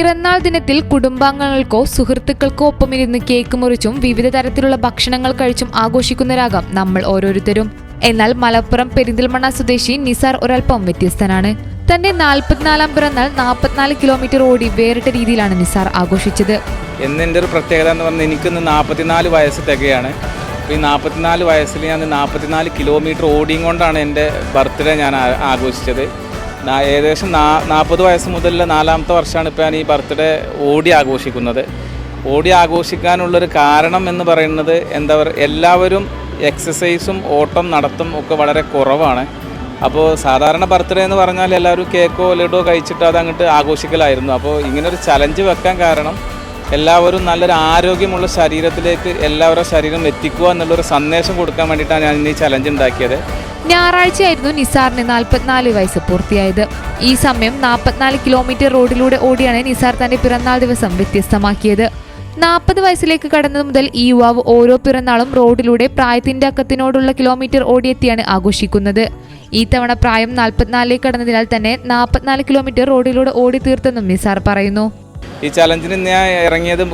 പിറന്നാൾ ദിനത്തിൽ കുടുംബാംഗങ്ങൾക്കോ സുഹൃത്തുക്കൾക്കോ ഒപ്പമിരുന്ന് കേക്ക് മുറിച്ചും വിവിധ തരത്തിലുള്ള ഭക്ഷണങ്ങൾ കഴിച്ചും ആഘോഷിക്കുന്നവരാകാം നമ്മൾ ഓരോരുത്തരും. എന്നാൽ മലപ്പുറം പെരിന്തൽമണ്ണ സ്വദേശി നിസാർ ഒരൽപ്പം വ്യത്യസ്തനാണ്. തന്റെ നാൽപ്പത്തിനാലാം പിറന്നാൾ നാൽപ്പത്തിനാല് കിലോമീറ്റർ ഓടി വേറിട്ട രീതിയിലാണ് നിസാർ ആഘോഷിച്ചത്. എന്ന് എന്റെ ഒരു പ്രത്യേകത എന്ന് പറഞ്ഞാൽ എനിക്കിന്ന് നാൽപ്പത്തിനാല് വയസ്സ് തികയാണ്. അപ്പോൾ ഈ നാൽപ്പത്തിനാല് വയസ്സിൽ ഞാൻ നാൽപ്പത്തിനാല് കിലോമീറ്റർ ഓടിയും കൊണ്ടാണ് എന്റെ ബർത്ത്ഡേ ഞാൻ ആഘോഷിച്ചത്. ഏകദേശം നാ നാൽപ്പത് വയസ്സ് മുതലുള്ള നാലാമത്തെ വർഷമാണ് ഇപ്പോൾ ഞാൻ ഈ ബർത്ത്ഡേ ഓടി ആഘോഷിക്കുന്നത്. ഓടി ആഘോഷിക്കാനുള്ളൊരു കാരണം എന്ന് പറയുന്നത് എന്താ പറയുക എല്ലാവരും എക്സസൈസും ഓട്ടം നടത്തും ഒക്കെ വളരെ കുറവാണ്. അപ്പോൾ സാധാരണ ബർത്ത്ഡേ എന്ന് പറഞ്ഞാൽ എല്ലാവരും കേക്കോ ലഡോ കഴിച്ചിട്ട് അത് അങ്ങോട്ട് ആഘോഷിക്കലായിരുന്നു. അപ്പോൾ ഇങ്ങനൊരു ചലഞ്ച് വെക്കാൻ കാരണം എല്ലാവരും നല്ലൊരു ആരോഗ്യമുള്ള ശരീരത്തിലേക്ക് എല്ലാവരുടെ ശരീരം എത്തിക്കുക എന്നുള്ളൊരു സന്ദേശം കൊടുക്കാൻ വേണ്ടിയിട്ടാണ് ഞാൻ ഈ ചലഞ്ച് ഉണ്ടാക്കിയത്. ഞായറാഴ്ചയായിരുന്നു നിസാറിന് നാൽപ്പത്തിനാല് വയസ്സ് പൂർത്തിയായത്. ഈ സമയം നാൽപ്പത്തിനാല് കിലോമീറ്റർ റോഡിലൂടെ ഓടിയാണ് നിസാർ തന്റെ പിറന്നാൾ ദിവസം വ്യത്യസ്തമാക്കിയത്. നാൽപ്പത് വയസ്സിലേക്ക് കടന്നത് മുതൽ ഈ യുവാവ് ഓരോ പിറന്നാളും റോഡിലൂടെ പ്രായത്തിന്റെ അക്കത്തിനോടുള്ള കിലോമീറ്റർ ഓടിയെത്തിയാണ് ആഘോഷിക്കുന്നത്. ഈ തവണ പ്രായം നാൽപ്പത്തിനാലിലേക്ക് കടന്നതിനാൽ തന്നെ നാൽപ്പത്തിനാല് കിലോമീറ്റർ റോഡിലൂടെ ഓടി തീർത്തെന്നും നിസാർ പറയുന്നു. ഈ ചലഞ്ചിന് ഞാൻ ഇറങ്ങിയത്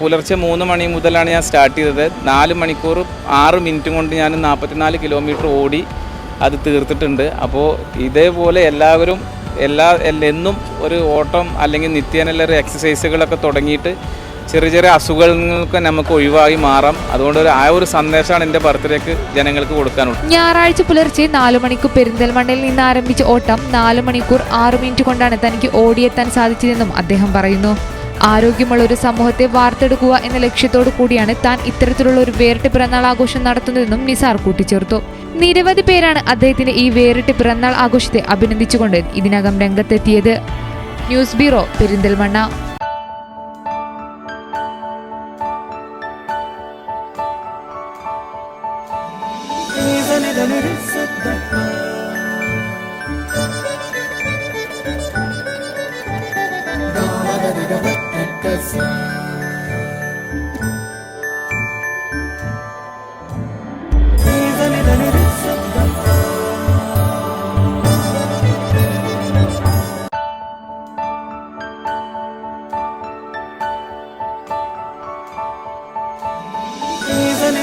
പുലർച്ചെ മൂന്ന് മണി മുതലാണ് ഞാൻ സ്റ്റാർട്ട് ചെയ്തത്. നാല് മണിക്കൂർ ആറ് മിനിറ്റ് കൊണ്ട് ഞാൻ നാൽപ്പത്തിനാല് കിലോമീറ്റർ ഓടി അത് തീർത്തിട്ടുണ്ട്. അപ്പോൾ ഇതേപോലെ എല്ലാവരും എല്ലാ എന്നും ഒരു ഓട്ടം അല്ലെങ്കിൽ നിത്യേന ഒരു എക്സസൈസുകളൊക്കെ തുടങ്ങിയിട്ട് ചെറിയ ചെറിയ അസുഖങ്ങൾക്ക് നമുക്ക് ഒഴിവായി മാറാം. അതുകൊണ്ട് ആ ഒരു സന്ദേശമാണ് എന്റെ ബർത്ത്ഡേക്ക് ജനങ്ങൾക്ക് കൊടുക്കാനുള്ളത്. ഞായറാഴ്ച പുലർച്ചെ നാലു മണിക്ക് പെരിന്തൽമണ്ണയിൽ നിന്ന് ആരംഭിച്ച ഓട്ടം നാല് മണിക്കൂർ ആറു മിനിറ്റ് കൊണ്ടാണ് തനിക്ക് ഓടിയെത്താൻ സാധിച്ചതെന്നും അദ്ദേഹം പറയുന്നു. ആരോഗ്യമുള്ള ഒരു സമൂഹത്തെ വാർത്തെടുക്കുക എന്ന ലക്ഷ്യത്തോടു കൂടിയാണ് താൻ ഇത്തരത്തിലുള്ള ഒരു വേറിട്ട് പിറന്നാൾ ആഘോഷം നടത്തുന്നതെന്നും നിസാർ കൂട്ടിച്ചേർത്തു. നിരവധി പേരാണ് അദ്ദേഹത്തിന്റെ ഈ വേറിട്ട് പിറന്നാൾ ആഘോഷത്തെ അഭിനന്ദിച്ചുകൊണ്ട് ഇതിനകം രംഗത്തെത്തിയത്. News bureau Perinthalmanna.